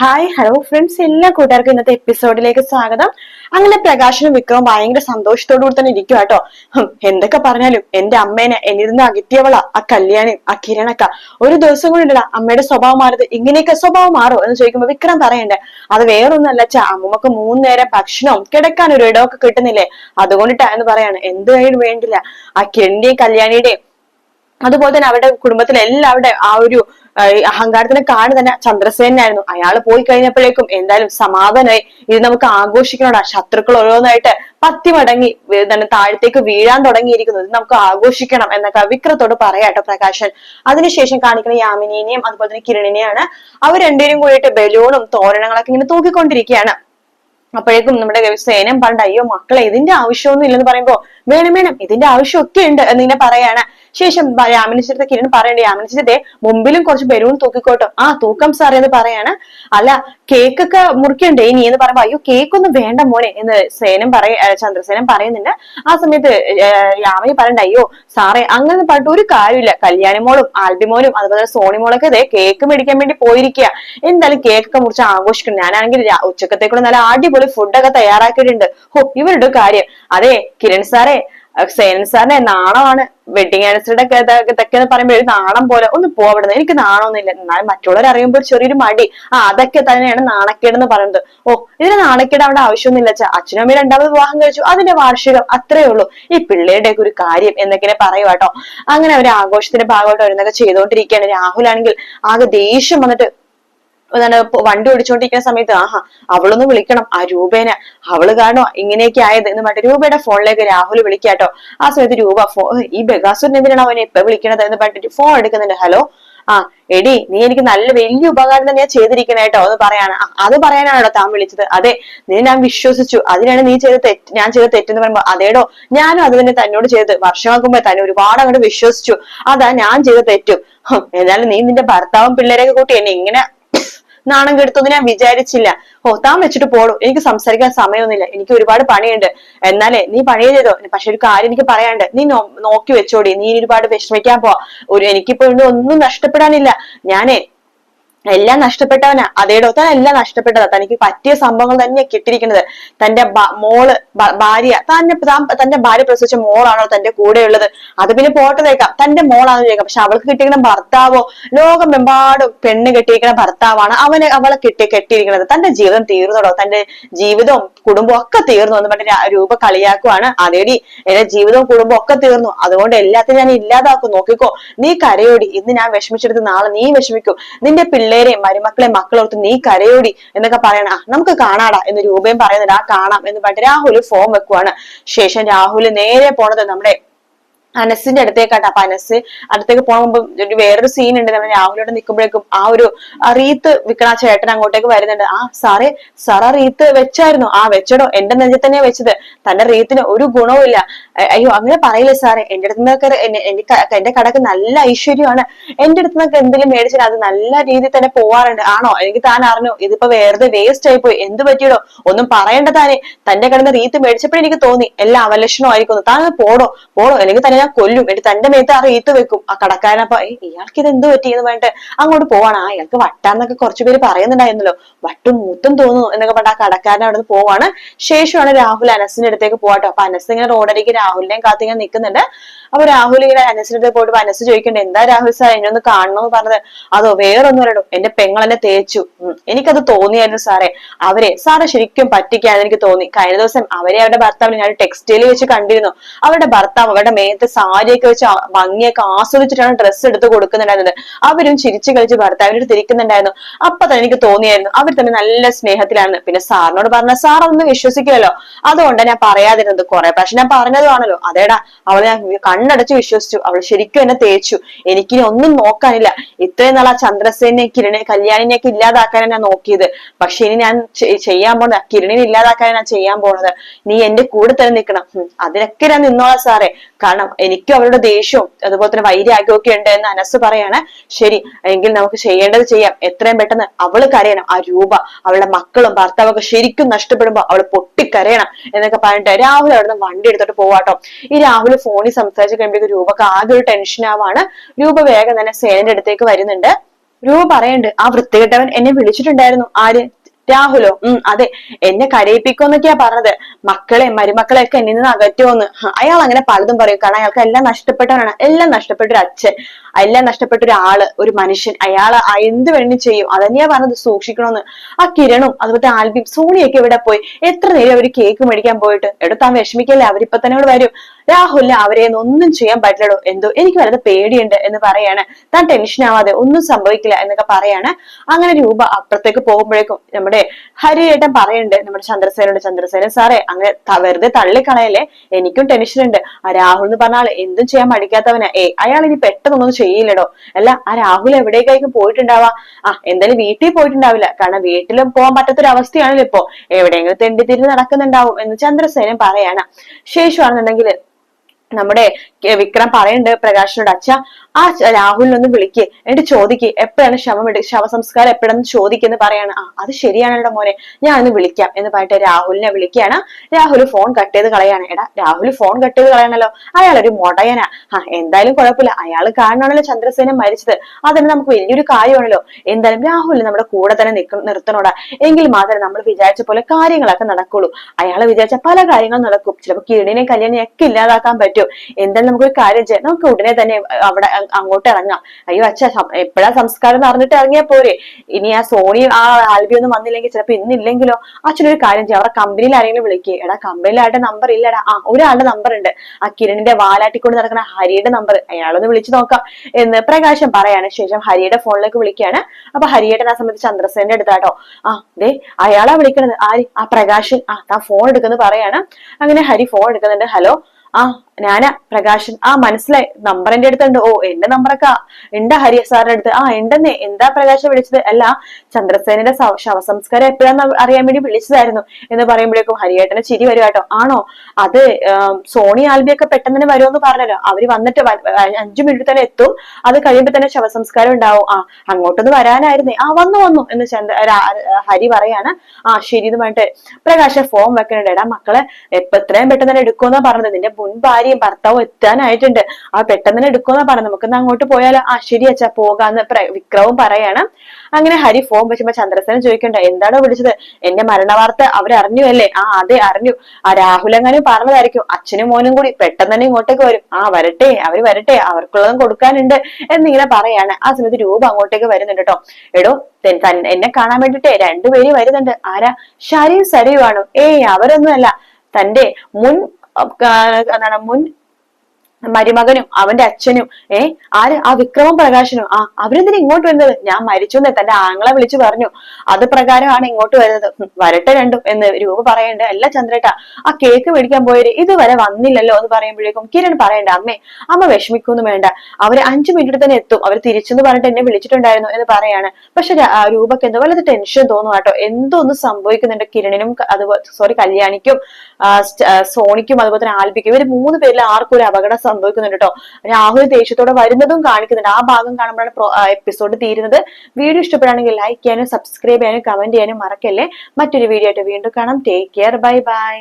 Hi hello friends എല്ലാ കൂട്ടുകാർക്കും ഇന്നത്തെ എപ്പിസോഡിലേക്ക് സ്വാഗതം. അങ്ങനെ പ്രകാശനും വിക്രവും ഭയങ്കര സന്തോഷത്തോടു കൂടി തന്നെ ഇരിക്കുക കേട്ടോ എന്തൊക്കെ പറഞ്ഞാലും എന്റെ അമ്മേനെ എന്നിരുന്ന് അകറ്റിയവളാ ആ കല്യാണി ആ കിരണക്ക. ഒരു ദിവസം കൊണ്ടിടാ അമ്മയുടെ സ്വഭാവം മാറിയത്. ഇങ്ങനെയൊക്കെ സ്വഭാവം മാറോ എന്ന് ചോദിക്കുമ്പോൾ വിക്രം പറയണ്ടേ അത് വേറൊന്നല്ല ചാ അമ്മമ്മക്ക് മൂന്ന് നേരം ഭക്ഷണവും കിടക്കാൻ ഒരു ഇടമൊക്കെ കിട്ടുന്നില്ലേ? അതുകൊണ്ടിട്ടാ എന്ന് പറയാണ്. എന്തായാലും വേണ്ടില്ല. ആ കിരണിന്റെയും കല്യാണിയുടെയും അതുപോലെ തന്നെ അവരുടെ കുടുംബത്തിലെ എല്ലാവരുടെ ആ ഒരു അഹങ്കാരത്തിന് കാട് തന്നെ ചന്ദ്രസേനായിരുന്നു. അയാൾ പോയി കഴിഞ്ഞപ്പോഴേക്കും എന്തായാലും സമാധാനമായി ഇത് നമുക്ക് ആഘോഷിക്കണോടാ. ശത്രുക്കൾ ഓരോന്നായിട്ട് പത്തി മടങ്ങി തന്നെ താഴത്തേക്ക് വീഴാൻ തുടങ്ങിയിരിക്കുന്നു. ഇത് നമുക്ക് ആഘോഷിക്കണം എന്നൊക്കെ വിക്രത്തോട് പറയാട്ടോ പ്രകാശൻ. അതിനുശേഷം കാണിക്കുന്ന യാമിനിനെയും അതുപോലെ തന്നെ കിരണിനെയാണ് അവർ രണ്ടുപേരും കൂടിയിട്ട് ബലൂണും തോരണങ്ങളൊക്കെ ഇങ്ങനെ തൂക്കിക്കൊണ്ടിരിക്കുകയാണ്. അപ്പോഴേക്കും നമ്മുടെ സേനം പണ്ട് അയ്യോ മക്കളെ ഇതിന്റെ ആവശ്യമൊന്നും ഇല്ലെന്ന് പറയുമ്പോ വേണം വേണം ഇതിന്റെ ആവശ്യമൊക്കെ ഉണ്ട് എന്നിങ്ങനെ പറയാണ്. ശേഷം രാമനുശ്വരത്തെ കിരൺ പറയണ്ടേ രാമനുശ്വരത്തെ മുമ്പിലും കുറച്ച് ബലൂൺ തൂക്കിക്കോട്ടോ. ആ തൂക്കം സാറേ എന്ന് പറയാണ്. അല്ല കേക്കൊക്കെ മുറിക്കണ്ടേ ഇനി എന്ന് പറയുമ്പോ അയ്യോ കേക്ക് ഒന്നും വേണ്ട മോനെ എന്ന് സേനം പറയ ചന്ദ്രസേനം പറയുന്നുണ്ട്. ആ സമയത്ത് ഏ, യാമിനി പറയണ്ട അയ്യോ സാറേ അങ്ങനെ പറഞ്ഞിട്ട് ഒരു കാര്യമില്ല. കല്യാണിമോളും ആൽബിമോനും അതുപോലെ സോണിമോളൊക്കെ ഇതേ കേക്ക് മേടിക്കാൻ വേണ്ടി പോയിരിക്കുക എന്തായാലും കേക്കൊക്കെ മുറിച്ച് ആഘോഷിക്കണം. ഞാനാണെങ്കിൽ ഉച്ചക്കത്തേക്കുള്ള നല്ല അടിപൊളി ഫുഡൊക്കെ തയ്യാറാക്കിയിട്ടുണ്ട്. ഹോ ഇവരുടെ കാര്യം. അതെ കിരൺ സാറേ സേനൻ സാറിന്റെ നാണമാണ്. വെഡിങ് ആനിവേഴ്സറിയുടെ ഇതൊക്കെ എന്ന് പറയുമ്പോൾ ഒരു നാണം പോലെ ഒന്ന് പോവിടുന്നത് എനിക്ക് നാണമൊന്നുമില്ല. എന്നാലും മറ്റുള്ളവർ അറിയുമ്പോൾ ചെറിയൊരു മടി. ആ അതൊക്കെ തന്നെയാണ് നാണക്കേട് എന്ന് പറയുന്നത്. ഓ ഇതിന് നാണക്കേട് അവിടെ ആവശ്യമൊന്നുമില്ല. അച്ഛാ അച്ഛനും അമ്മയും രണ്ടാമത് വിവാഹം കഴിച്ചു. അതിന്റെ വാർഷികം അത്രേ ഉള്ളൂ. ഈ പിള്ളേരുടെ ഒരു കാര്യം എന്നൊക്കെ പറയുവാട്ടോ അങ്ങനെ അവർ ആഘോഷത്തിന്റെ ഭാഗമായിട്ട് അവരെന്നൊക്കെ ചെയ്തുകൊണ്ടിരിക്കുകയാണ്. രാഹുലാണെങ്കിൽ ആകെ ദേഷ്യം വന്നിട്ട് എന്താണ് വണ്ടി ഓടിച്ചോണ്ടിരിക്കുന്ന സമയത്ത് ആഹാ അവളൊന്ന് വിളിക്കണം. ആ രൂപേനെ അവൾ കാരണം ഇങ്ങനെയൊക്കെ ആയത് എന്ന് പറഞ്ഞിട്ട് രൂപയുടെ ഫോണിലേക്ക് രാഹുൽ വിളിക്കാട്ടോ ആ സമയത്ത് രൂപ ഫോ ഈ ബഗാസുരൻ എന്തിനാണ് അവനെ ഇപ്പൊ വിളിക്കണത്? എന്ന് പറഞ്ഞിട്ട് ഫോൺ എടുക്കുന്നുണ്ട്. ഹലോ ആ എടി നീ എനിക്ക് നല്ല വലിയ ഉപകാരം തന്നെയാ ചെയ്തിരിക്കണേ കേട്ടോ എന്ന് പറയാണ്. അത് പറയാനാണോ താൻ വിളിച്ചത്. അതെ നീ ഞാൻ വിശ്വസിച്ചു. അതിനാണ് നീ ചെയ്ത തെറ്റ് ഞാൻ ചെയ്ത തെറ്റെന്ന് പറയുമ്പോ അതേടോ ഞാനും അത് തന്നെ തന്നോട് ചെയ്ത് വർഷമാക്കുമ്പോ തന്നെ ഒരുപാട് അങ്ങോട്ട് വിശ്വസിച്ചു. അതാ ഞാൻ ചെയ്ത തെറ്റും. എന്നാലും നീ നിന്റെ ഭർത്താവും പിള്ളേരെയൊക്കെ കൂട്ടി എന്നെ ഇങ്ങനെ നാണം കെടുത്തൊന്നും ഞാൻ വിചാരിച്ചില്ല. ഓ താൻ വെച്ചിട്ട് പോടും എനിക്ക് സംസാരിക്കാൻ സമയമൊന്നുമില്ല. എനിക്ക് ഒരുപാട് പണിയുണ്ട്. എന്നാലേ നീ പണി ചെയ്തോ? പക്ഷെ ഒരു കാര്യം എനിക്ക് പറയാണ്ട് നീ നോക്കി വെച്ചോടി. നീ ഒരുപാട് വിഷമിക്കാൻ പോവാ. ഒരു എനിക്കിപ്പോ ഒന്നും നഷ്ടപ്പെടാനില്ല. ഞാനേ എല്ലാം നഷ്ടപ്പെട്ടവനാ. അതേടോ താൻ എല്ലാം നഷ്ടപ്പെട്ടതാ. തനിക്ക് പറ്റിയ സംഭവങ്ങൾ തന്നെയാ കിട്ടിയിരിക്കുന്നത്. തന്റെ മോൾ ഭാര്യ തന്നെ താൻ തന്റെ ഭാര്യ പ്രസവിച്ച മോളാണോ തന്റെ കൂടെ ഉള്ളത് അത് പിന്നെ പോട്ടതേക്കാം. തന്റെ മോളാണെന്ന് ചോദിക്കാം. പക്ഷെ അവൾക്ക് കിട്ടിയിരിക്കുന്ന ഭർത്താവോ ലോകമെമ്പാടും പെണ്ണ് കെട്ടിയിരിക്കുന്ന ഭർത്താവാണ് അവന് അവളെ കിട്ടി കെട്ടിയിരിക്കുന്നത്. തന്റെ ജീവിതം തീർന്നതോ തന്റെ ജീവിതവും കുടുംബവും ഒക്കെ തീർന്നു എന്ന് പറഞ്ഞ രൂപ കളിയാക്കുവാണ്. അതേടി എന്റെ ജീവിതവും കുടുംബവും ഒക്കെ തീർന്നു. അതുകൊണ്ട് എല്ലാത്തിനും ഞാൻ ഇല്ലാതാക്കും. നോക്കിക്കോ നീ കരയോടി. ഇന്ന് ഞാൻ വിഷമിച്ചെടുത്ത് നാളെ നീ വിഷമിക്കും. നിന്റെ പിള്ളേരെയും മരുമക്കളെയും മക്കളോർത്ത് നീ കരയോടി എന്നൊക്കെ പറയണ. "ആ, നമുക്ക് കാണാടാ എന്ന് രൂപയും പറയുന്നുണ്ട് ആ കാണാം എന്ന് പറഞ്ഞിട്ട് രാഹുൽ ഫോം വെക്കുവാണ്. ശേഷം രാഹുൽ നേരെ പോണത് നമ്മുടെ അനസിന്റെ അടുത്തേക്കാട്ടോ. അപ്പൊ അനസ് അടുത്തേക്ക് പോകാൻ മുമ്പ് ഒരു വേറൊരു സീൻ ഉണ്ട്. നമ്മൾ രാഹുലോട് നിൽക്കുമ്പോഴേക്കും ആ ഒരു റീത്ത് വിൽക്കണ ചേട്ടൻ അങ്ങോട്ടേക്ക് വരുന്നുണ്ട്. ആ സാറേ സാർ റീത്ത് വെച്ചായിരുന്നു. ആ വെച്ചടോ. എന്റെ നെഞ്ചിൽ തന്നെയാ വെച്ചത്. തന്റെ റീത്തിന് ഒരു ഗുണവും ഇല്ല. അയ്യോ അങ്ങനെ പറയില്ലേ സാറേ? എന്റെ അടുത്ത് നിന്നൊക്കെ എന്റെ കടക്ക് നല്ല ഐശ്വര്യമാണ്. എന്റെ അടുത്ത് നിന്നൊക്കെ എന്തെങ്കിലും മേടിച്ചാൽ അത് നല്ല രീതിയിൽ തന്നെ പോവാറുണ്ട്. ആണോ? എനിക്ക് താൻ അറിഞ്ഞു. ഇതിപ്പോ വേറെ വേസ്റ്റ് ആയി പോയി. എന്ത് പറ്റിയടോ? ഒന്നും പറയേണ്ട താനെ. തന്റെ കിടന്ന് റീത്ത് മേടിച്ചപ്പോഴെനിക്ക് തോന്നി. എല്ലാം അവലക്ഷണമായിരിക്കുന്നു. താൻ പോടോ. പോടോ. അല്ലെങ്കിൽ തന്നെ ഞാൻ കൊല്ലും. എന്നിട്ട് തന്റെ മേത്ത് ആ റീത്ത് വെക്കും. ആ കടക്കാരനപ്പൊ "ഏയ്, ഇയാൾക്ക് ഇത് എന്ത് പറ്റി? എന്ന് പറഞ്ഞിട്ട് അങ്ങോട്ട് പോവാണ്. ആ ഇയാൾക്ക് വട്ടാന്നൊക്കെ കുറച്ചു പേര് പറയുന്നുണ്ടായിരുന്നല്ലോ. വട്ടും മൂത്തും തോന്നുന്നു എന്നൊക്കെ പറഞ്ഞ ആ കടക്കാരൻ അവിടെ നിന്ന് പോവാണ്. ശേഷമാണ് രാഹുൽ അനസിന്റെ അടുത്തേക്ക് പോവാട്ടോ. അപ്പൊ അനസ് ഇങ്ങനെ റോഡരിക്ക് രാഹുലിനെയും കാത്തിങ്ങനെ നിൽക്കുന്നുണ്ട് അപ്പൊ രാഹുൽ ഇങ്ങനെ അനസിന്റെ പോയിട്ട് അനസ് ചോദിക്കണ്ടേ എന്താ രാഹുൽ സാർ എന്നെ ഒന്ന് കാണണമെന്ന് പറഞ്ഞത്? അതോ വേറൊന്നും അല്ലടോ എന്റെ പെങ്ങളെന്നെ തേച്ചു. എനിക്കത് തോന്നിയായിരുന്നു സാറേ. അവരെ സാറെ ശരിക്കും പറ്റിക്കാന്ന് എനിക്ക് തോന്നി. കഴിഞ്ഞ ദിവസം അവരെ അവരുടെ ഭർത്താവിനെ ഞാൻ ടെക്സ്റ്റൈലിൽ വെച്ച് കണ്ടിരുന്നു. അവരുടെ ഭർത്താവ് അവരുടെ മേത്ത് സാരിയൊക്കെ വെച്ച് ഭംഗിയൊക്കെ ആസ്വദിച്ചിട്ടാണ് ഡ്രസ്സ് എടുത്ത് കൊടുക്കുന്നുണ്ടായിരുന്നത്. അവരും ചിരിച്ചു കളിച്ച് ഭർത്താവിനോട് തിരിക്കുന്നുണ്ടായിരുന്നു അപ്പൊ തന്നെ എനിക്ക് തോന്നിയായിരുന്നു. അവർ തന്നെ നല്ല സ്നേഹത്തിലാണ്. പിന്നെ സാറിനോട് പറഞ്ഞ സാർ അതൊന്നും വിശ്വസിക്കുമല്ലോ അതുകൊണ്ട് ഞാൻ പറയാതിരുന്നത്. കുറെ പക്ഷെ ഞാൻ പറഞ്ഞതുമാണല്ലോ. അതേടാ അവളെ ഞാൻ കണ്ണടച്ച് വിശ്വസിച്ചു. അവൾ ശരിക്കും എന്നെ തേച്ചു. എനിക്കിനി ഒന്നും നോക്കാനില്ല. ഇത്രയും നാൾ ആ ചന്ദ്രസേനെ കിരണെ കല്യാണിനെയൊക്കെ ഇല്ലാതാക്കാനാണ് ഞാൻ നോക്കിയത്. പക്ഷെ ഇനി ഞാൻ ചെയ്യാൻ പോണത് കിരണിനെ ഇല്ലാതാക്കാനാണ് ഞാൻ ചെയ്യാൻ പോണത് നീ എന്റെ കൂടെ തന്നെ നിൽക്കണം. അതിനൊക്കെ ഞാൻ നിന്നോളാം സാറേ. കാരണം എനിക്കും അവരുടെ ദേഷ്യവും അതുപോലെ തന്നെ വൈരാഗ്യവും ഒക്കെ ഉണ്ട് എന്ന് അനസ് പറയാണ്. ശരി എങ്കിൽ നമുക്ക് ചെയ്യേണ്ടത് ചെയ്യാം. എത്രയും പെട്ടെന്ന് അവൾ കരയണം. ആ രൂപ അവളുടെ മക്കളും ഭർത്താവും ഒക്കെ ശരിക്കും നഷ്ടപ്പെടുമ്പോ അവൾ പൊട്ടിക്കരയണം എന്നൊക്കെ പറഞ്ഞിട്ട് രാഹുൽ അവിടുന്ന് വണ്ടി എടുത്തിട്ട് പോവാട്ടോ. ഈ രാഹുൽ ഫോണിൽ സംസാരിച്ച് കഴിയുമ്പോഴേക്കും രൂപക്ക് ആകെ ഒരു ടെൻഷൻ ആവാണ്. രൂപ വേഗം തന്നെ സേനന്റെ അടുത്തേക്ക് വരുന്നുണ്ട്. രൂപ പറയണ്ട് ആ വൃത്തികെട്ടവൻ എന്നെ വിളിച്ചിട്ടുണ്ടായിരുന്നു. ആര്? രാഹുലോ? ഉം അതെ. എന്നെ കരയിപ്പിക്കുമെന്നൊക്കെയാ പറഞ്ഞത്. മക്കളെ മരുമക്കളെ ഒക്കെ എന്നിൽ നിന്ന് അകറ്റുമെന്ന്. അയാൾ അങ്ങനെ പലതും പറയും. കാരണം അയാൾക്ക് എല്ലാം നഷ്ടപ്പെട്ടവനാണ്. എല്ലാം നഷ്ടപ്പെട്ട ഒരു അച്ഛൻ എല്ലാം നഷ്ടപ്പെട്ട ഒരു ആൾ ഒരു മനുഷ്യൻ അയാൾ എന്ത് വേണ്ടി ചെയ്യും. അതന്നെയാ പറഞ്ഞത് സൂക്ഷിക്കണമെന്ന് ആ കിരണും അതുപോലെ ആൽബിയും സോണിയൊക്കെ ഇവിടെ പോയി? എത്ര നേരം അവർ കേക്ക് മേടിക്കാൻ പോയിട്ട്? എടോ താൻ വിഷമിക്കല്ലേ? അവരിപ്പൊ തന്നെ ഇവിടെ വരും. രാഹുലിന് അവരെ ഒന്നും ചെയ്യാൻ പറ്റില്ലടോ. എന്തോ എനിക്ക് വളരെ പേടിയുണ്ട് എന്ന് പറയാണ്. താൻ ടെൻഷൻ ആവാതെ ഒന്നും സംഭവിക്കില്ല എന്നൊക്കെ പറയാണ്. അങ്ങനെ രൂപ അപ്പുറത്തേക്ക് പോകുമ്പോഴേക്കും നമ്മുടെ ഹരിയേട്ടൻ പറയുന്നുണ്ട് നമ്മുടെ ചന്ദ്രസേനോട് ചന്ദ്രസേന സാറേ അങ്ങനെ വെറുതെ തള്ളിക്കളയല്ലേ? എനിക്കും ടെൻഷൻ ഉണ്ട്. ആ രാഹുൽ എന്ന് പറഞ്ഞാൽ എന്തും ചെയ്യാൻ മടിക്കാത്തവനാ. ഏ അയാൾ ഇനി പെട്ടെന്നൊന്നും ചെയ്യില്ലടോ. അല്ല ആ രാഹുൽ എവിടേക്കായിരിക്കും പോയിട്ടുണ്ടാവാ? ആ എന്തായാലും വീട്ടിൽ പോയിട്ടുണ്ടാവില്ല. കാരണം വീട്ടിലും പോകാൻ പറ്റാത്തൊരവസ്ഥയാണല്ലോ ഇപ്പോ. എവിടെയെങ്കിലും തെണ്ടി തിരിഞ്ഞ് നടക്കുന്നുണ്ടാവും എന്ന് ചന്ദ്രസേനൻ പറയാണ്. ശേഷമാണെന്നുണ്ടെങ്കിൽ നമ്മുടെ വിക്രം പറയുന്നുണ്ട് പ്രകാശിനോട് അച്ഛ ആ രാഹുലിനെ രാഹുലിനൊന്ന് വിളിക്ക്. എന്നിട്ട് ചോദിക്ക് എപ്പോഴാണ് ശവം ശവസംസ്കാരം എപ്പോഴാന്ന് ചോദിക്കുന്നു പറയാണ്. ആ അത് ശരിയാണല്ലോ മോനെ. ഞാൻ ഒന്ന് വിളിക്കാം എന്ന് പറഞ്ഞിട്ട് രാഹുലിനെ വിളിക്കുകയാണ്. രാഹുൽ ഫോൺ കട്ട് ചെയ്ത് കളയാണ്. എടാ രാഹുൽ ഫോൺ കട്ട് ചെയ്ത് കളയാണല്ലോ. അയാൾ ഒരു മൊടയനാ. ആ എന്തായാലും കുഴപ്പമില്ല. അയാൾ കാരണമാണല്ലോ ചന്ദ്രസേന മരിച്ചത്. അതന്നെ നമുക്ക് വലിയൊരു കാര്യമാണല്ലോ. എന്തായാലും രാഹുൽ നമ്മുടെ കൂടെ തന്നെ നിക്ക നിർത്തണോടാ. എങ്കിൽ മാത്രമേ നമ്മൾ വിചാരിച്ച പോലെ കാര്യങ്ങളൊക്കെ നടക്കുള്ളൂ. അയാൾ വിചാരിച്ച പല കാര്യങ്ങളും നടക്കും. ചിലപ്പോൾ കിരണിനെ കല്യാണം ഒക്കെ ഇല്ലാതാക്കാൻ പറ്റും. എന്തായാലും നമുക്കൊരു കാര്യം ചെയ്യാം. നമുക്ക് ഉടനെ തന്നെ അവിടെ അങ്ങോട്ട് ഇറങ്ങാം. അയ്യോ അച്ഛ എപ്പോഴാ സംസ്കാരം അറിഞ്ഞിട്ട് ഇറങ്ങിയാ പോരെ. ഇനി ആ സോണി ആ ആൽബി ഒന്നും വന്നില്ലെങ്കിൽ ചിലപ്പോ ഇന്നില്ലെങ്കിലോ അച്ഛനൊരു കാര്യം ചെയ്യാം. അവിടെ കമ്പനിയിൽ ആരെങ്കിലും വിളിക്കുക എടാ കമ്പനിയിൽ ആരുടെ നമ്പർ ഇല്ലടാ ആ ഒരാളുടെ നമ്പർ ഉണ്ട്. ആ കിരണിന്റെ വാലാട്ടിക്കൊണ്ട് നടക്കുന്ന ഹരിയുടെ നമ്പർ അയാളൊന്ന് വിളിച്ചു നോക്കാം. എന്ന് പ്രകാശം പറയാണ്. ശേഷം ഹരിയുടെ ഫോണിലേക്ക് വിളിക്കുകയാണ്. അപ്പൊ ഹരിയേട്ടൻ ആ സമയത്ത് ചന്ദ്രസേന്റെ അടുത്താട്ടോ. ആ ദേ അയാളാ വിളിക്കണത്. ആര്? ആ പ്രകാശൻ. ആ താ ഫോൺ എടുക്കുന്നു പറയാണ്. അങ്ങനെ ഹരി ഫോൺ എടുക്കുന്നുണ്ട്. ഹലോ? ആ ഞാനാ പ്രകാശൻ. ആ മനസ്സിലായി. നമ്പർ എന്റെ അടുത്തുണ്ട്. ഓ എന്റെ നമ്പറൊക്കെ ഉണ്ട് ഹരിയ സാറിന്റെ അടുത്ത്. ആ ഉണ്ടെന്നേ. എന്താ പ്രകാശം വിളിച്ചത്? അല്ല ചന്ദ്രസേനയുടെ ശവസംസ്കാരം എപ്പോഴാന്ന് അറിയാൻ വേണ്ടി വിളിച്ചതായിരുന്നു. എന്ന് പറയുമ്പോഴേക്കും ഹരിയേട്ടനെ ചിരി വരും കേട്ടോ. ആണോ? അത് സോണി ആൽബിയൊക്കെ പെട്ടെന്ന് തന്നെ വരുമെന്ന് പറഞ്ഞല്ലോ. അവർ വന്നിട്ട് അഞ്ചു മിനിറ്റ് തന്നെ എത്തും. അത് കഴിയുമ്പോ തന്നെ ശവസംസ്കാരം ഉണ്ടാവും. ആ അങ്ങോട്ടൊന്ന് വരാനായിരുന്നേ. ആ വന്നു വന്നു എന്ന് ചന്ദ്ര ഹരി പറയാണ്. ആ ശരി എന്ന് പറഞ്ഞിട്ട് പ്രകാശ ഫോം വെക്കണുണ്ട്. എടാ മക്കളെ എത്രയും പെട്ടെന്ന് തന്നെ എടുക്കുമെന്നാ പറഞ്ഞത്. നിന്റെ മുൻ ഭാര്യയും ഭർത്താവും എത്താനായിട്ടുണ്ട്. ആ പെട്ടെന്ന് തന്നെ എടുക്കുമെന്നാ പറഞ്ഞത്. നമുക്ക് അങ്ങോട്ട് പോയാലോ? ആ ശരി അച്ഛാ പോകാന്ന് വിക്രവും പറയാണ്. അങ്ങനെ ഹരി ഫോം വെച്ചപ്പോ ചന്ദ്രസേന ചോദിക്കണ്ട എന്താണോ വിളിച്ചത്? എന്റെ മരണവാർത്ത അവരറിഞ്ഞു അല്ലേ? ആ അതെ അറിഞ്ഞു. ആ രാഹുൽ എങ്ങാനും പറഞ്ഞതായിരിക്കും. അച്ഛനും മോനും കൂടി പെട്ടെന്ന് തന്നെ ഇങ്ങോട്ടേക്ക് വരും. ആ വരട്ടെ അവർ വരട്ടെ അവർക്കുള്ളതും കൊടുക്കാനുണ്ട് എന്നിങ്ങനെ പറയാണ്. ആ സമയത്ത് രൂപ അങ്ങോട്ടേക്ക് വരുന്നുണ്ട് കേട്ടോ എടോ എന്നെ കാണാൻ വേണ്ടിട്ട് രണ്ടുപേരും വരുന്നുണ്ട്. ആരാ? ശരിയും സരിയുമാണോ. ഏയ് അവരൊന്നും അല്ല തന്റെ മുൻ എന്താണ് മുൻ മരുമകനും അവന്റെ അച്ഛനും ഏ ആര്? ആ വിക്രമം പ്രകാശനും. ആ അവരെന്തിനാ ഇങ്ങോട്ട് വരുന്നത്? ഞാൻ മരിച്ചു എന്ന് തന്റെ ആങ്ങളെ വിളിച്ചു പറഞ്ഞു. അത് പ്രകാരമാണ് ഇങ്ങോട്ട് വരുന്നത്. വരട്ടെ രണ്ടും എന്ന് രൂപ പറയണ്ട അല്ല ചന്ദ്രേട്ട ആ കേക്ക് മേടിക്കാൻ പോയവര് ഇതുവരെ വന്നില്ലല്ലോ എന്ന് പറയുമ്പോഴേക്കും കിരൺ പറയണ്ട അമ്മേ അമ്മ വിഷമിക്കൊന്നും വേണ്ട. അവർ അഞ്ചു മിനിറ്റ് തന്നെ എത്തും. അവർ തിരിച്ചെന്ന് പറഞ്ഞിട്ട് എന്നെ വിളിച്ചിട്ടുണ്ടായിരുന്നു എന്ന് പറയാണ്. പക്ഷെ രൂപക്ക് എന്തോ വല്ലത് ടെൻഷൻ തോന്നും കേട്ടോ. എന്തോ ഒന്ന് സംഭവിക്കുന്നുണ്ട് കിരണിനും അതുപോലെ സോറി കല്യാണിക്കും സോണിക്കും അതുപോലെ തന്നെ ആൽബിക്കും. ഇവർ മൂന്ന് പേരിൽ ആർക്കും ഒരു അപകടം സംഭവിക്കുന്നുണ്ട് കേട്ടോ രാഹുൽ ദേഷ്യത്തോടെ വരുന്നതും കാണിക്കുന്നുണ്ട്. ആ ഭാഗം കാണുമ്പോഴാണ് എപ്പിസോഡ് തീരുന്നത്. വീഡിയോ ഇഷ്ടപ്പെടുകയാണെങ്കിൽ ലൈക്ക് ചെയ്യാനും സബ്സ്ക്രൈബ് ചെയ്യാനും കമന്റ് ചെയ്യാനും മറക്കല്ലേ. മറ്റൊരു വീഡിയോ ആയിട്ട് വീണ്ടും കാണാം. Take care bye bye